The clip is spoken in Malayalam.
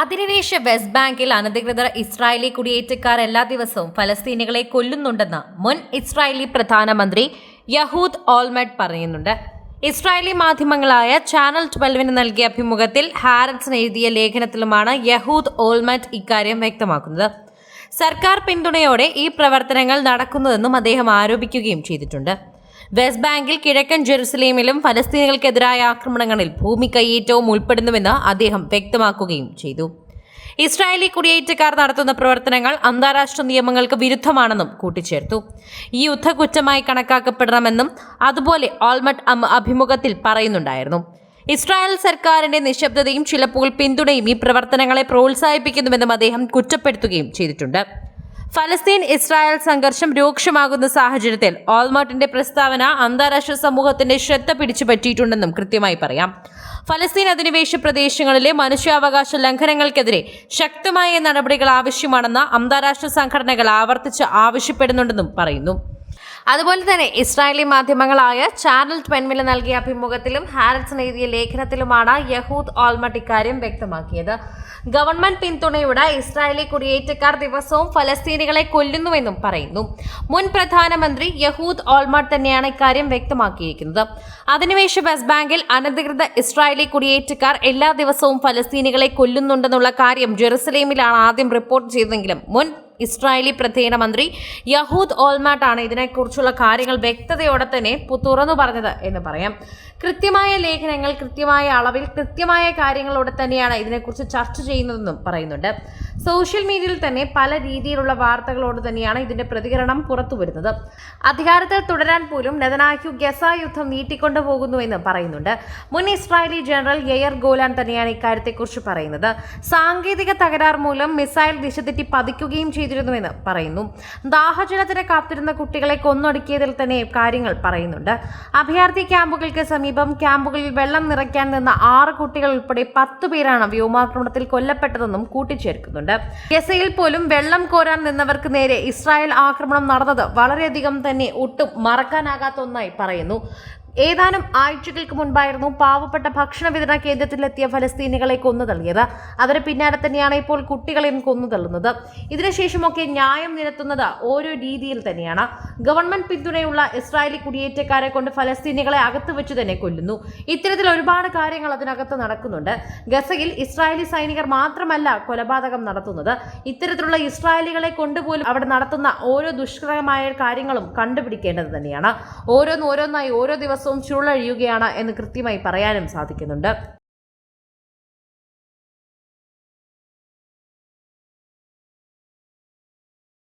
അധിനിവേശ വെസ്റ്റ് ബാങ്കിൽ അനധികൃത ഇസ്രായേലി കുടിയേറ്റക്കാർ എല്ലാ ദിവസവും ഫലസ്തീനികളെ കൊല്ലുന്നുണ്ടെന്ന് മുൻ ഇസ്രായേലി പ്രധാനമന്ത്രി യഹൂദ് ഓൾമെഡ് പറയുന്നുണ്ട്. ഇസ്രായേലി മാധ്യമങ്ങളായ ചാനൽ ട്വൽവിന് നൽകിയ അഭിമുഖത്തിൽ ഹാരൻസ് എഴുതിയ ലേഖനത്തിലുമാണ് യഹൂദ് ഓൾമറ്റ് ഇക്കാര്യം വ്യക്തമാക്കുന്നത്. സർക്കാർ പിന്തുണയോടെ ഈ പ്രവർത്തനങ്ങൾ നടക്കുന്നതെന്നും അദ്ദേഹം ആരോപിക്കുകയും ചെയ്തിട്ടുണ്ട്. വെസ്റ്റ് ബാങ്കിൽ കിഴക്കൻ ജെറുസലേമിലും ഫലസ്തീനികൾക്കെതിരായ ആക്രമണങ്ങളിൽ ഭൂമി കൈയേറ്റവും ഉൾപ്പെടുന്നുവെന്ന് അദ്ദേഹം വ്യക്തമാക്കുകയും ചെയ്തു. ഇസ്രായേലി കുടിയേറ്റക്കാർ നടത്തുന്ന പ്രവർത്തനങ്ങൾ അന്താരാഷ്ട്ര നിയമങ്ങൾക്ക് വിരുദ്ധമാണെന്നും കൂട്ടിച്ചേർത്തു. ഈ യുദ്ധകുറ്റമായി കണക്കാക്കപ്പെടണമെന്നും അതുപോലെ ഓൾമട്ട് അഭിമുഖത്തിൽ പറയുന്നുണ്ടായിരുന്നു. ഇസ്രായേൽ സർക്കാരിന്റെ നിശബ്ദതയും ചിലപ്പോൾ പിന്തുണയും ഈ പ്രവർത്തനങ്ങളെ പ്രോത്സാഹിപ്പിക്കുന്നുവെന്നും അദ്ദേഹം കുറ്റപ്പെടുത്തുകയും ചെയ്തിട്ടുണ്ട്. ഫലസ്തീൻ ഇസ്രായേൽ സംഘർഷം രൂക്ഷമാകുന്ന സാഹചര്യത്തിൽ ഓൾമാർട്ടിന്റെ പ്രസ്താവന അന്താരാഷ്ട്ര സമൂഹത്തിന്റെ ശ്രദ്ധ പിടിച്ചു പറ്റിയിട്ടുണ്ടെന്നും കൃത്യമായി പറയാം. ഫലസ്തീൻ അധിനിവേശ പ്രദേശങ്ങളിലെ മനുഷ്യാവകാശ ലംഘനങ്ങൾക്കെതിരെ ശക്തമായ നടപടികൾ ആവശ്യമാണെന്ന് അന്താരാഷ്ട്ര സംഘടനകൾ ആവർത്തിച്ച് ആവശ്യപ്പെടുന്നുണ്ടെന്നും പറയുന്നു. അതുപോലെ തന്നെ ഇസ്രായേലി മാധ്യമങ്ങളായ ചാനൽ ട്വൻവിൽ നൽകിയ അഭിമുഖത്തിലും ഹാരറ്റ്സൺ എഴുതിയ ലേഖനത്തിലുമാണ് യഹൂദ് ഓൾമട്ട് ഇക്കാര്യം വ്യക്തമാക്കിയത്. ഗവൺമെന്റ് പിന്തുണയുടെ ഇസ്രായേലി കുടിയേറ്റക്കാർ ദിവസവും ഫലസ്തീനികളെ കൊല്ലുന്നുവെന്നും പറയുന്നു. മുൻ പ്രധാനമന്ത്രി യഹൂദ് ഓൾമട്ട് തന്നെയാണ് ഇക്കാര്യം വ്യക്തമാക്കിയിരിക്കുന്നത്. അധിനിവേശ വെസ്റ്റ് ബാങ്കിൽ അനധികൃത ഇസ്രായേലി കുടിയേറ്റക്കാർ എല്ലാ ദിവസവും ഫലസ്തീനികളെ കൊല്ലുന്നുണ്ടെന്നുള്ള കാര്യം ജെറുസലേമിലാണ് ആദ്യം റിപ്പോർട്ട് ചെയ്തതെങ്കിലും മുൻ ഇസ്രായേലി പ്രധാനമന്ത്രി യഹൂദ് ഓൾമാട്ടാണ് ഇതിനെക്കുറിച്ചുള്ള കാര്യങ്ങൾ വ്യക്തതയോടെ തന്നെ തുറന്നു പറഞ്ഞത് എന്ന് പറയാം. കൃത്യമായ ലേഖനങ്ങൾ കൃത്യമായ അളവിൽ കൃത്യമായ കാര്യങ്ങളോടെ തന്നെയാണ് ഇതിനെക്കുറിച്ച് ചർച്ച ചെയ്യുന്നതെന്നും പറയുന്നുണ്ട്. സോഷ്യൽ മീഡിയയിൽ തന്നെ പല രീതിയിലുള്ള വാർത്തകളോട് തന്നെയാണ് ഇതിന്റെ പ്രതികരണം പുറത്തു വരുന്നത് അധികാരത്തിൽ തുടരാൻ പോലും നെതനാഹ്യു ഗസ യുദ്ധം നീട്ടിക്കൊണ്ടു പോകുന്നുവെന്ന് പറയുന്നുണ്ട്. മുൻ ഇസ്രായേലി ജനറൽ എയർ ഗോലാൻ തന്നെയാണ് ഇക്കാര്യത്തെക്കുറിച്ച് പറയുന്നത്. സാങ്കേതിക തകരാർ മൂലം മിസൈൽ ദിശ തെറ്റി പതിക്കുകയും ചെയ്തിരുന്നുവെന്ന് പറയുന്നു. ദാഹജലത്തിന് കാത്തിരുന്ന കുട്ടികളെ കൊന്നൊടുക്കിയതിൽ തന്നെ കാര്യങ്ങൾ പറയുന്നുണ്ട്. അഭയാർത്ഥി ക്യാമ്പുകൾക്ക് സമീപം ക്യാമ്പുകളിൽ വെള്ളം നിറയ്ക്കാൻ നിന്ന ആറ് കുട്ടികൾ ഉൾപ്പെടെ പത്ത് പേരാണ് വ്യോമാക്രമണത്തിൽ കൊല്ലപ്പെട്ടതെന്നും കൂട്ടിച്ചേർക്കുന്നുണ്ട്. ഗസയിൽ പോലും വെള്ളം കോരാൻ നിന്നവർക്ക് നേരെ ഇസ്രായേൽ ആക്രമണം നടന്നത് വളരെയധികം തന്നെ ഒട്ടും മറക്കാനാകാത്ത ഒന്നായി പറയുന്നു. ഏതാനും ആഴ്ചകൾക്ക് മുൻപായിരുന്നു പാവപ്പെട്ട ഭക്ഷണ വിതരണ കേന്ദ്രത്തിലെത്തിയ ഫലസ്തീനികളെ കൊന്നു തള്ളിയത് അവരെ പിന്നാലെ തന്നെയാണ് ഇപ്പോൾ കുട്ടികളെയും കൊന്നു തള്ളുന്നത് ഇതിനുശേഷമൊക്കെ ന്യായം നിരത്തുന്നത് ഓരോ രീതിയിൽ തന്നെയാണ്. ഗവൺമെന്റ് പിന്തുണയുള്ള ഇസ്രായേലി കുടിയേറ്റക്കാരെ കൊണ്ട് ഫലസ്തീനികളെ അകത്ത് വെച്ച് തന്നെ കൊല്ലുന്നു. ഇത്തരത്തിൽ ഒരുപാട് കാര്യങ്ങൾ അതിനകത്ത് നടക്കുന്നുണ്ട്. ഗസയിൽ ഇസ്രായേലി സൈനികർ മാത്രമല്ല കൊലപാതകം നടത്തുന്നത്. ഇത്തരത്തിലുള്ള ഇസ്രായേലികളെ കൊണ്ടുപോലും അവിടെ നടത്തുന്ന ഓരോ ദുഷ്കരമായ കാര്യങ്ങളും കണ്ടുപിടിക്കേണ്ടത് തന്നെയാണ്. ഓരോന്നോരോന്നായി ഓരോ ദിവസവും ചുരുളഴിയുകയാണ് എന്ന് കൃത്യമായി പറയാനും സാധിക്കുന്നുണ്ട്.